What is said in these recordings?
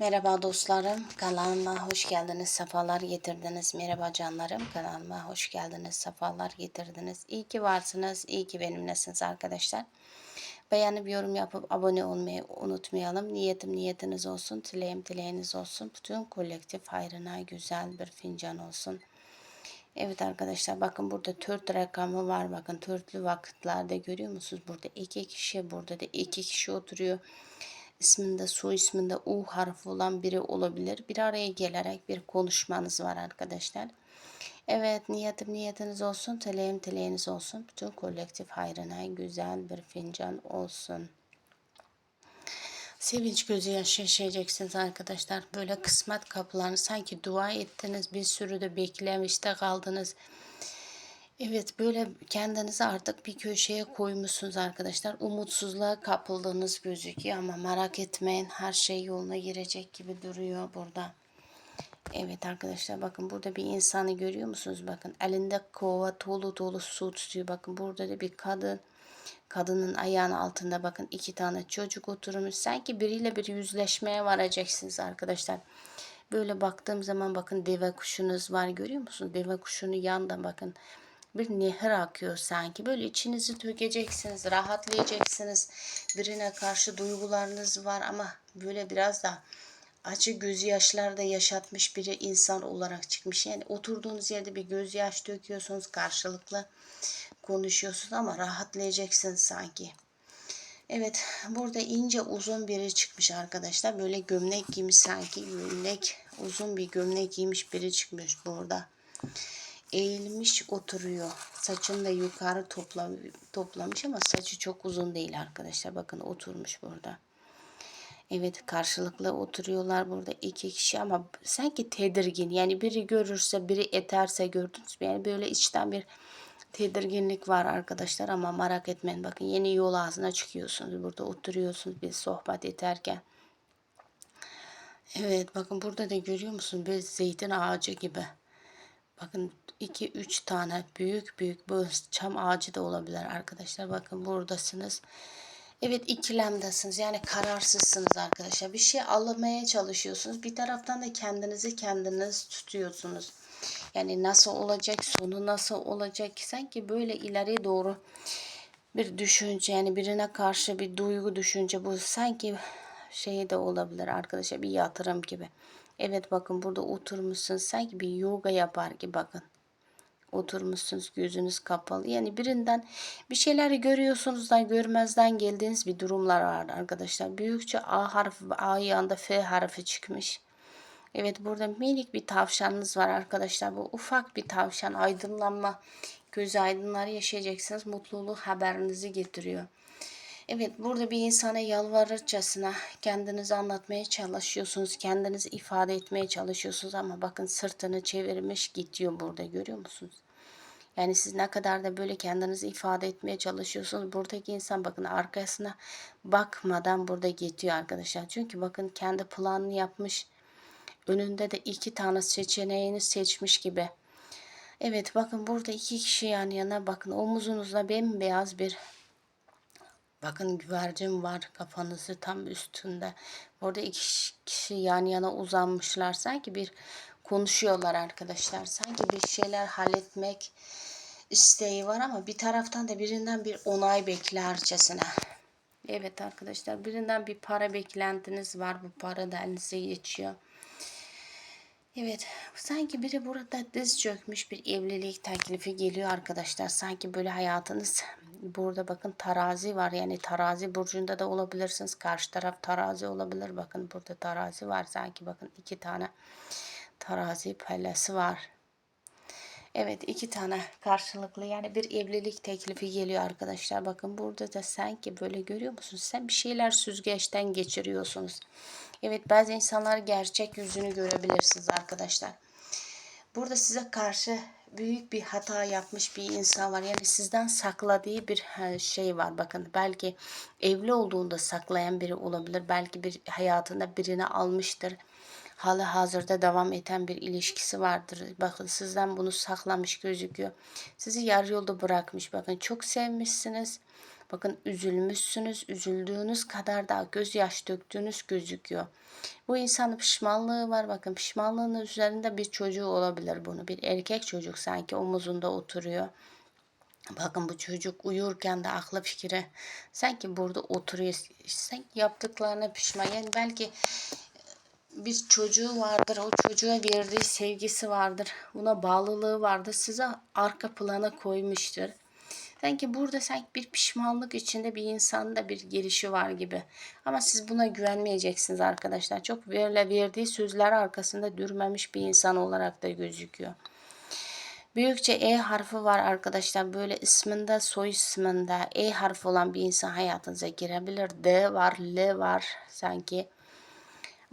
Merhaba dostlarım, kanalıma hoş geldiniz, sefalar getirdiniz. Merhaba canlarım, kanalıma hoş geldiniz, sefalar getirdiniz. İyi ki varsınız, iyi ki benimlesiniz arkadaşlar. Beğenip yorum yapıp abone olmayı unutmayalım. Niyetim niyetiniz olsun, dileğim dileğiniz olsun. Bütün kolektif hayrına güzel bir fincan olsun. Evet arkadaşlar bakın burada tört rakamı var. Bakın törtlü vakitlerde görüyor musunuz? Burada iki kişi, burada da iki kişi oturuyor isminde su isminde U harfi olan biri olabilir. Bir araya gelerek bir konuşmanız var arkadaşlar. Evet niyetim niyetiniz olsun. Dileğim dileğiniz olsun. Bütün kolektif hayrına güzel bir fincan olsun. Sevinç gözü yaşayacaksınız arkadaşlar. Böyle kısmet kapılarını sanki dua ettiniz. Bir sürü de beklemişte kaldınız. Evet böyle kendinizi artık bir köşeye koymuşsunuz arkadaşlar. Umutsuzluğa kapıldığınız gözüküyor ama merak etmeyin her şey yoluna girecek gibi duruyor burada. Evet arkadaşlar bakın burada bir insanı görüyor musunuz? Bakın elinde kova dolu dolu su tutuyor. Bakın burada da bir kadın. Kadının ayağının altında bakın iki tane çocuk oturmuş. Sanki biriyle bir yüzleşmeye varacaksınız arkadaşlar. Böyle baktığım zaman bakın deve kuşunuz var görüyor musunuz? Deve kuşunu yanda bakın bir nehir akıyor sanki. Böyle içinizi dökeceksiniz, rahatlayacaksınız. Birine karşı duygularınız var ama böyle biraz da acı gözyaşlar da yaşatmış biri insan olarak çıkmış. Yani oturduğunuz yerde bir gözyaş döküyorsunuz karşılıklı konuşuyorsunuz ama rahatlayacaksınız sanki. Evet burada ince uzun biri çıkmış arkadaşlar. Böyle gömlek giymiş sanki gömlek uzun bir gömlek giymiş biri çıkmış burada eğilmiş oturuyor. Saçını da yukarı topla, toplamış ama saçı çok uzun değil arkadaşlar. Bakın oturmuş burada. Evet karşılıklı oturuyorlar burada iki kişi ama sanki tedirgin. Yani biri görürse biri eterse gördünüz mü? Yani böyle içten bir tedirginlik var arkadaşlar ama merak etmeyin. Bakın yeni yol ağzına çıkıyorsunuz. Burada oturuyorsunuz bir sohbet ederken. Evet bakın burada da görüyor musunuz? Bir zeytin ağacı gibi. Bakın 2-3 tane büyük büyük bu çam ağacı da olabilir arkadaşlar. Bakın buradasınız. Evet ikilemdesiniz. Yani kararsızsınız arkadaşlar. Bir şey almaya çalışıyorsunuz. Bir taraftan da kendinizi kendiniz tutuyorsunuz. Yani nasıl olacak, sonu nasıl olacak sanki böyle ileri doğru bir düşünce yani birine karşı bir duygu düşünce bu sanki şey de olabilir arkadaşlar bir yatırım gibi. Evet bakın burada oturmuşsunuz sanki bir yoga yapar gibi bakın. Oturmuşsunuz gözünüz kapalı. Yani birinden bir şeyleri görüyorsunuz da görmezden geldiğiniz bir durumlar var arkadaşlar. Büyükçe A harfi A yanında F harfi çıkmış. Evet burada minik bir tavşanınız var arkadaşlar. Bu ufak bir tavşan aydınlanma göz aydınlar yaşayacaksınız. Mutluluk haberinizi getiriyor. Evet burada bir insana yalvarırcasına kendinizi anlatmaya çalışıyorsunuz. Kendinizi ifade etmeye çalışıyorsunuz ama bakın sırtını çevirmiş gidiyor burada görüyor musunuz? Yani siz ne kadar da böyle kendinizi ifade etmeye çalışıyorsunuz. Buradaki insan bakın arkasına bakmadan burada gidiyor arkadaşlar. Çünkü bakın kendi planını yapmış. Önünde de iki tane seçeneğini seçmiş gibi. Evet bakın burada iki kişi yan yana bakın omuzunuzda bembeyaz bir Bakın güvercin var kafanızı tam üstünde. Burada iki kişi yan yana uzanmışlar. Sanki bir konuşuyorlar arkadaşlar. Sanki bir şeyler halletmek isteği var ama bir taraftan da birinden bir onay beklercesine. Evet arkadaşlar birinden bir para beklentiniz var. Bu para da elinize geçiyor. Evet sanki biri burada diz çökmüş bir evlilik teklifi geliyor arkadaşlar. Sanki böyle hayatınız burada bakın tarazi var. Yani tarazi burcunda da olabilirsiniz. Karşı taraf tarazi olabilir. Bakın burada tarazi var. Sanki bakın iki tane tarazi pellesi var. Evet iki tane karşılıklı yani bir evlilik teklifi geliyor arkadaşlar. Bakın burada da sanki böyle görüyor musunuz? Sen bir şeyler süzgeçten geçiriyorsunuz. Evet bazı insanlar gerçek yüzünü görebilirsiniz arkadaşlar. Burada size karşı büyük bir hata yapmış bir insan var. Yani sizden sakladığı bir şey var. Bakın belki evli olduğunda saklayan biri olabilir. Belki bir hayatında birini almıştır. Halı hazırda devam eden bir ilişkisi vardır. Bakın sizden bunu saklamış gözüküyor. Sizi yarı yolda bırakmış. Bakın çok sevmişsiniz. Bakın üzülmüşsünüz. Üzüldüğünüz kadar da gözyaş döktüğünüz gözüküyor. Bu insanın pişmanlığı var. Bakın pişmanlığının üzerinde bir çocuğu olabilir bunu. Bir erkek çocuk sanki omuzunda oturuyor. Bakın bu çocuk uyurken de aklı fikri sanki burada oturuyor. Sanki yaptıklarına pişman. Yani belki bir çocuğu vardır. O çocuğa verdiği sevgisi vardır. Buna bağlılığı vardır. Size arka plana koymuştur. Sanki burada sanki bir pişmanlık içinde bir insanın da bir gelişi var gibi. Ama siz buna güvenmeyeceksiniz arkadaşlar. Çok böyle verdiği sözler arkasında dürmemiş bir insan olarak da gözüküyor. Büyükçe E harfi var arkadaşlar. Böyle isminde, soy isminde E harfi olan bir insan hayatınıza girebilir. D var, L var sanki.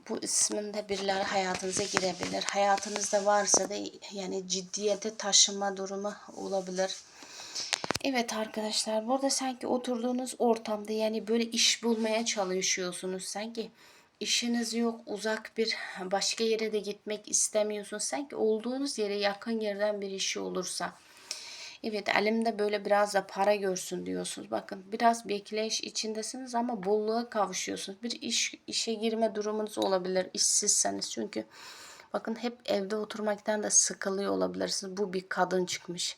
Bu isminde birileri hayatınıza girebilir. Hayatınızda varsa da yani ciddiyete taşıma durumu olabilir. Evet arkadaşlar burada sanki oturduğunuz ortamda yani böyle iş bulmaya çalışıyorsunuz sanki işiniz yok uzak bir başka yere de gitmek istemiyorsunuz sanki olduğunuz yere yakın yerden bir işi olursa evet elimde böyle biraz da para görsün diyorsunuz bakın biraz bekleyiş içindesiniz ama bolluğa kavuşuyorsunuz bir iş işe girme durumunuz olabilir işsizseniz çünkü bakın hep evde oturmaktan da sıkılıyor olabilirsiniz bu bir kadın çıkmış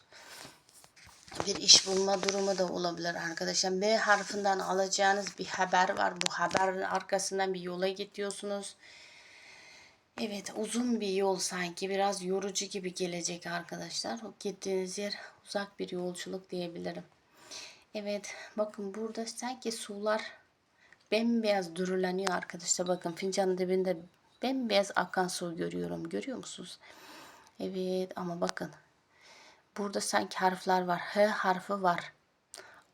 bir iş bulma durumu da olabilir arkadaşlar. B harfinden alacağınız bir haber var. Bu haberin arkasından bir yola gidiyorsunuz. Evet uzun bir yol sanki biraz yorucu gibi gelecek arkadaşlar. O gittiğiniz yer uzak bir yolculuk diyebilirim. Evet bakın burada sanki sular bembeyaz dürüleniyor arkadaşlar. Bakın fincanın dibinde bembeyaz akan su görüyorum. Görüyor musunuz? Evet ama bakın Burada sanki harfler var. H harfi var.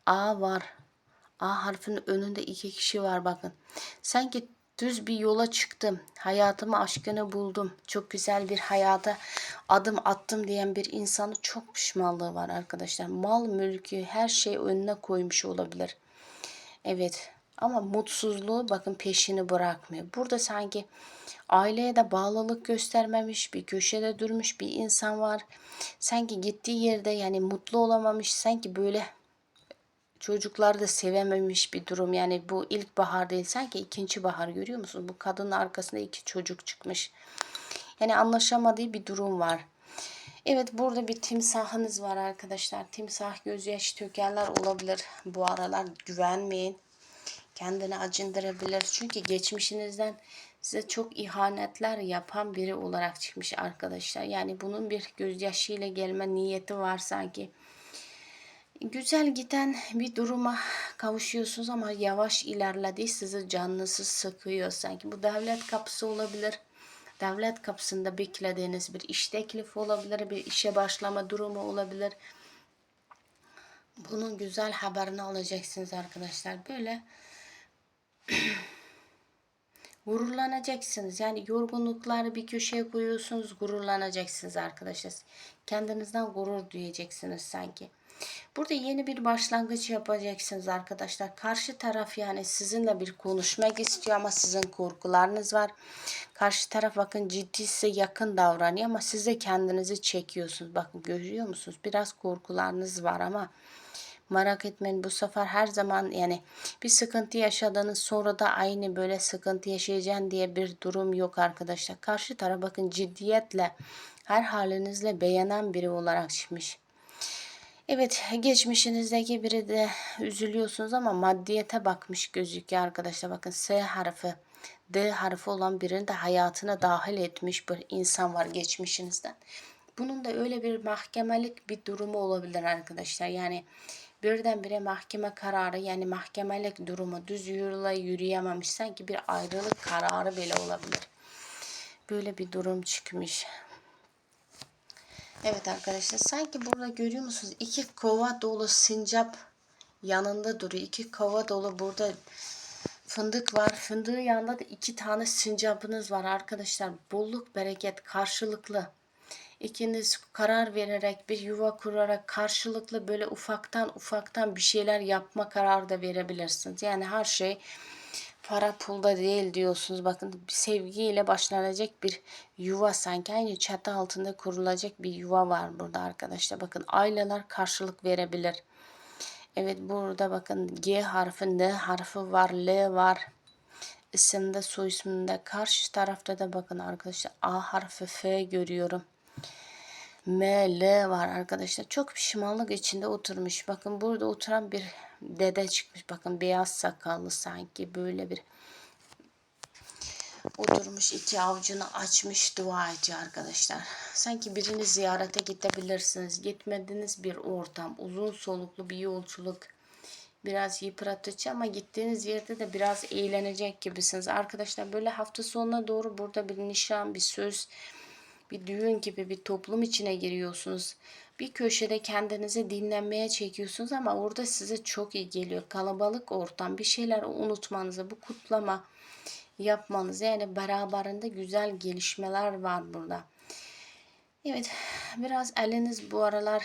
A var. A harfinin önünde iki kişi var bakın. Sanki düz bir yola çıktım. Hayatımı aşkını buldum. Çok güzel bir hayata adım attım diyen bir insanın çok pişmanlığı var arkadaşlar. Mal, mülkü, her şey önüne koymuş olabilir. Evet. Ama mutsuzluğu bakın peşini bırakmıyor. Burada sanki aileye de bağlılık göstermemiş, bir köşede durmuş bir insan var. Sanki gittiği yerde yani mutlu olamamış, sanki böyle çocuklar da sevememiş bir durum. Yani bu ilk bahar değil, sanki ikinci bahar görüyor musunuz? Bu kadının arkasında iki çocuk çıkmış. Yani anlaşamadığı bir durum var. Evet burada bir timsahınız var arkadaşlar. Timsah gözyaşı tökenler olabilir. Bu aralar güvenmeyin kendini acındırabilir. Çünkü geçmişinizden size çok ihanetler yapan biri olarak çıkmış arkadaşlar. Yani bunun bir gözyaşıyla gelme niyeti var sanki. Güzel giden bir duruma kavuşuyorsunuz ama yavaş ilerlediği sizi canınızı sıkıyor sanki. Bu devlet kapısı olabilir. Devlet kapısında beklediğiniz bir iş teklifi olabilir. Bir işe başlama durumu olabilir. Bunun güzel haberini alacaksınız arkadaşlar. Böyle gururlanacaksınız. Yani yorgunlukları bir köşeye koyuyorsunuz, gururlanacaksınız arkadaşlar. Kendinizden gurur duyacaksınız sanki. Burada yeni bir başlangıç yapacaksınız arkadaşlar. Karşı taraf yani sizinle bir konuşmak istiyor ama sizin korkularınız var. Karşı taraf bakın ciddi size yakın davranıyor ama siz de kendinizi çekiyorsunuz. Bakın görüyor musunuz? Biraz korkularınız var ama Merak etmeyin bu sefer her zaman yani bir sıkıntı yaşadığınız sonra da aynı böyle sıkıntı yaşayacaksın diye bir durum yok arkadaşlar. Karşı taraf bakın ciddiyetle her halinizle beğenen biri olarak çıkmış. Evet geçmişinizdeki biri de üzülüyorsunuz ama maddiyete bakmış gözüküyor arkadaşlar. Bakın S harfi D harfi olan birini de hayatına dahil etmiş bir insan var geçmişinizden. Bunun da öyle bir mahkemelik bir durumu olabilir arkadaşlar. Yani birdenbire mahkeme kararı yani mahkemelik durumu düz yola yürüyememiş sanki bir ayrılık kararı bile olabilir. Böyle bir durum çıkmış. Evet arkadaşlar sanki burada görüyor musunuz? iki kova dolu sincap yanında duruyor. iki kova dolu burada fındık var. Fındığın yanında da iki tane sincapınız var arkadaşlar. Bolluk bereket karşılıklı ikiniz karar vererek bir yuva kurarak karşılıklı böyle ufaktan ufaktan bir şeyler yapma kararı da verebilirsiniz. Yani her şey para pulda değil diyorsunuz. Bakın sevgiyle başlanacak bir yuva sanki aynı çatı altında kurulacak bir yuva var burada arkadaşlar. Bakın aileler karşılık verebilir. Evet burada bakın G harfi, N harfi var, L var. İsimde, soy isminde. Karşı tarafta da bakın arkadaşlar A harfi F görüyorum. M, L var arkadaşlar. Çok pişmanlık içinde oturmuş. Bakın burada oturan bir dede çıkmış. Bakın beyaz sakallı sanki böyle bir oturmuş iki avucunu açmış dua ediyor arkadaşlar. Sanki birini ziyarete gidebilirsiniz. Gitmediğiniz bir ortam, uzun soluklu bir yolculuk. Biraz yıpratıcı ama gittiğiniz yerde de biraz eğlenecek gibisiniz. Arkadaşlar böyle hafta sonuna doğru burada bir nişan, bir söz, bir düğün gibi bir toplum içine giriyorsunuz. Bir köşede kendinizi dinlenmeye çekiyorsunuz ama orada size çok iyi geliyor. Kalabalık ortam, bir şeyler unutmanızı, bu kutlama yapmanız yani beraberinde güzel gelişmeler var burada. Evet biraz eliniz bu aralar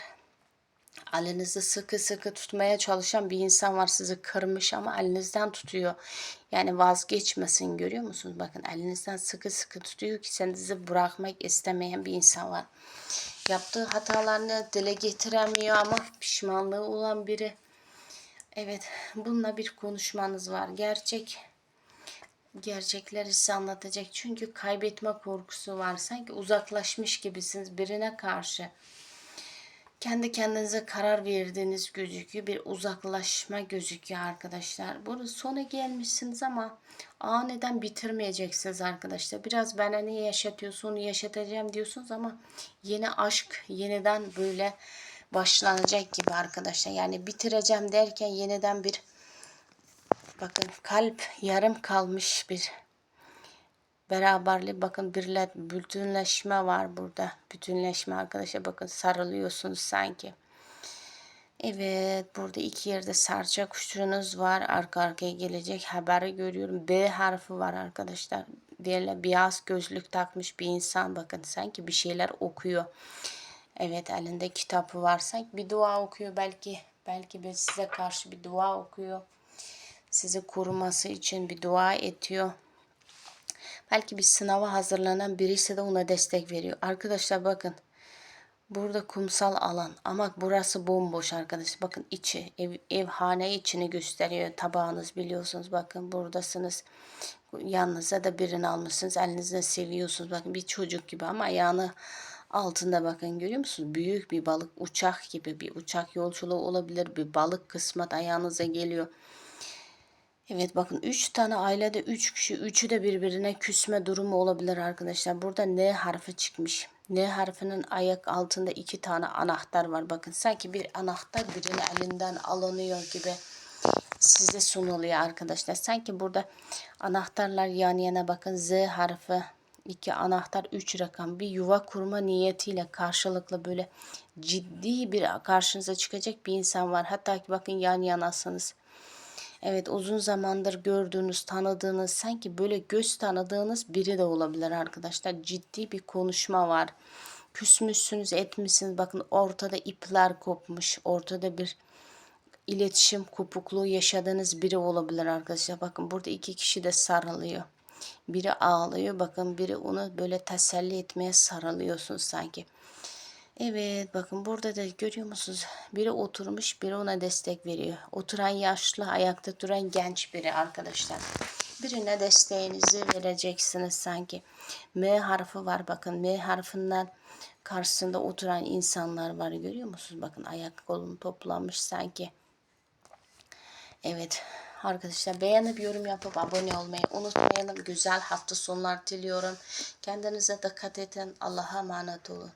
elinizi sıkı sıkı tutmaya çalışan bir insan var sizi kırmış ama elinizden tutuyor. Yani vazgeçmesin görüyor musunuz? Bakın elinizden sıkı sıkı tutuyor ki sizi bırakmak istemeyen bir insan var. Yaptığı hatalarını dile getiremiyor ama pişmanlığı olan biri. Evet bununla bir konuşmanız var. Gerçek gerçekleri size anlatacak. Çünkü kaybetme korkusu var. Sanki uzaklaşmış gibisiniz birine karşı. Kendi kendinize karar verdiğiniz gözüküyor. Bir uzaklaşma gözüküyor arkadaşlar. Burada sona gelmişsiniz ama aniden bitirmeyeceksiniz arkadaşlar. Biraz bana ne yaşatıyorsun, yaşatacağım diyorsunuz ama yeni aşk yeniden böyle başlanacak gibi arkadaşlar. Yani bitireceğim derken yeniden bir Bakın kalp yarım kalmış bir beraberlik. Bakın birle, bütünleşme var burada. Bütünleşme arkadaşlar bakın sarılıyorsunuz sanki. Evet burada iki yerde sarça kuşunuz var. Arka arkaya gelecek haberi görüyorum. B harfi var arkadaşlar. Böyle beyaz gözlük takmış bir insan bakın sanki bir şeyler okuyor. Evet elinde kitabı var sanki bir dua okuyor belki. Belki bir size karşı bir dua okuyor sizi koruması için bir dua ediyor. Belki bir sınava hazırlanan birisi de ona destek veriyor. Arkadaşlar bakın. Burada kumsal alan ama burası bomboş arkadaşlar. Bakın içi ev, evhane içini gösteriyor tabağınız biliyorsunuz. Bakın buradasınız. Yanınıza da birini almışsınız. Elinizde seviyorsunuz. Bakın bir çocuk gibi ama ayağını altında bakın görüyor musunuz? Büyük bir balık uçak gibi bir uçak yolculuğu olabilir. Bir balık kısmet ayağınıza geliyor. Evet bakın 3 tane ailede 3 kişi. Üçü de birbirine küsme durumu olabilir arkadaşlar. Burada N harfi çıkmış. N harfinin ayak altında iki tane anahtar var. Bakın sanki bir anahtar birinin elinden alınıyor gibi size sunuluyor arkadaşlar. Sanki burada anahtarlar yan yana bakın Z harfi iki anahtar üç rakam bir yuva kurma niyetiyle karşılıklı böyle ciddi bir karşınıza çıkacak bir insan var. Hatta ki bakın yan yanasınız. Evet uzun zamandır gördüğünüz, tanıdığınız, sanki böyle göz tanıdığınız biri de olabilir arkadaşlar. Ciddi bir konuşma var. Küsmüşsünüz, etmişsiniz. Bakın ortada ipler kopmuş. Ortada bir iletişim kopukluğu yaşadığınız biri olabilir arkadaşlar. Bakın burada iki kişi de sarılıyor. Biri ağlıyor. Bakın biri onu böyle teselli etmeye sarılıyorsunuz sanki. Evet bakın burada da görüyor musunuz? Biri oturmuş biri ona destek veriyor. Oturan yaşlı ayakta duran genç biri arkadaşlar. Birine desteğinizi vereceksiniz sanki. M harfi var bakın. M harfinden karşısında oturan insanlar var görüyor musunuz? Bakın ayak kolunu toplamış sanki. Evet arkadaşlar beğenip yorum yapıp abone olmayı unutmayalım. Güzel hafta sonlar diliyorum. Kendinize dikkat edin. Allah'a emanet olun.